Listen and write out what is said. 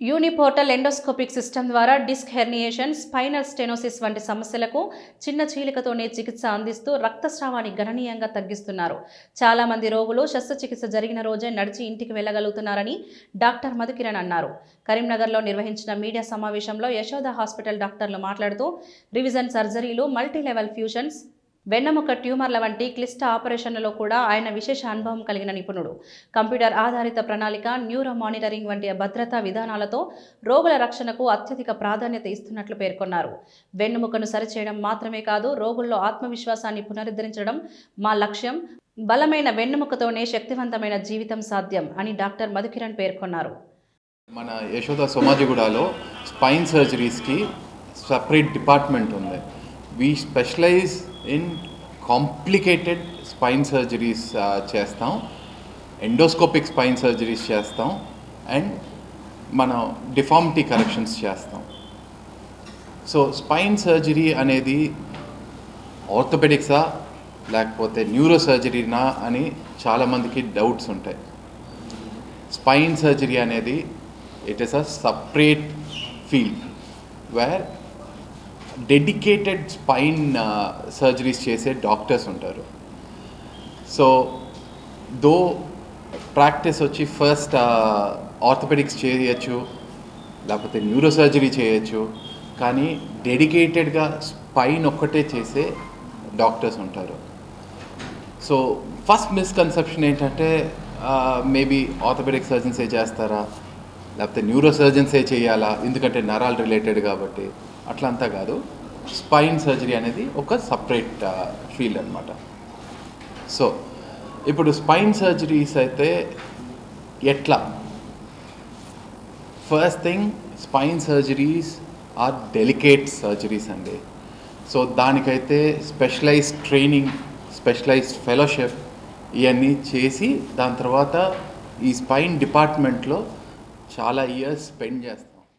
యూనిపోర్టల్ endoscopic system ద్వారా disc herniation spinal stenosis వంటి సమస్యలకు చిన్న చీలికతోనే చికిత్స అందిస్తూ రక్తస్రావాన్ని గణనీయంగా తగ్గిస్తున్నారు. చాలామంది రోగులు శస్త్రచికిత్స జరిగిన రోజే నడిచి ఇంటికి వెళ్ళగలుగుతున్నారని డాక్టర్ మధుకిరణ్ అన్నారు. కరీంనగర్లో నిర్వహించిన మీడియా సమావేశంలో యశోద హాస్పిటల్ డాక్టర్లు మాట్లాడుతూ రివిజన్ సర్జరీలు మల్టీ లెవెల్ వెన్నెముక ట్యూమర్ల వంటి క్లిష్ట ఆపరేషన్లలో కూడా ఆయన విశేష అనుభవం కలిగిన నిపుణుడు. కంప్యూటర్ ఆధారిత ప్రణాళిక న్యూరో మానిటరింగ్ వంటి భద్రతా విధానాలతో రోగుల రక్షణకు అత్యధిక ప్రాధాన్యత ఇస్తున్నట్లు పేర్కొన్నారు. వెన్నెముకను సరిచేయడం మాత్రమే కాదు రోగుల్లో ఆత్మవిశ్వాసాన్ని పునరుద్ధరించడం మా లక్ష్యం. బలమైన వెన్నెముకతోనే శక్తివంతమైన జీవితం సాధ్యం అని డాక్టర్ మధుకిరణ్ పేర్కొన్నారు. మన యశోద సోమాజిగూడలో స్పైన్ సర్జరీస్కి సపరేట్ డిపార్ట్మెంట్ ఉంది. We specialise in complicated spine surgeries చేస్తాం. ఎండోస్కోపిక్ స్పైన్ సర్జరీస్ చేస్తాం. అండ్ మనం డిఫార్మిటీ కరెక్షన్స్ చేస్తాం. సో స్పైన్ సర్జరీ అనేది ఆర్థోపెడిక్సా లేకపోతే న్యూరో సర్జరీనా అని చాలామందికి డౌట్స్ ఉంటాయి. స్పైన్ సర్జరీ అనేది it is a separate field where dedicated spine surgeries చేసే డాక్టర్స్ ఉంటారు. సో దో ప్రాక్టీస్ వచ్చి ఫస్ట్ ఆర్థోపెడిక్స్ చేయొచ్చు లేకపోతే న్యూరో సర్జరీ చేయొచ్చు కానీ డెడికేటెడ్గా స్పైన్ ఒక్కటే చేసే డాక్టర్స్ ఉంటారు. సో ఫస్ట్ మిస్కన్సెప్షన్ ఏంటంటే మేబీ ఆర్థోపెడిక్ సర్జన్సే చేస్తారా లేకపోతే న్యూరో సర్జన్సే చేయాలా ఎందుకంటే నరాలు రిలేటెడ్ కాబట్టి. అట్లంతా కాదు. స్పైన్ సర్జరీ అనేది ఒక సపరేట్ ఫీల్డ్ అనమాట సో ఇప్పుడు స్పైన్ సర్జరీస్ అయితే ఎట్లా? First thing spine surgeries are delicate surgeries అండి. సో దానికైతే స్పెషలైజ్డ్ ట్రైనింగ్ స్పెషలైజ్డ్ ఫెలోషిప్ ఇవన్నీ చేసి దాని తర్వాత ఈ స్పైన్ డిపార్ట్మెంట్లో చాలా ఇయర్స్ స్పెండ్ చేస్తారు.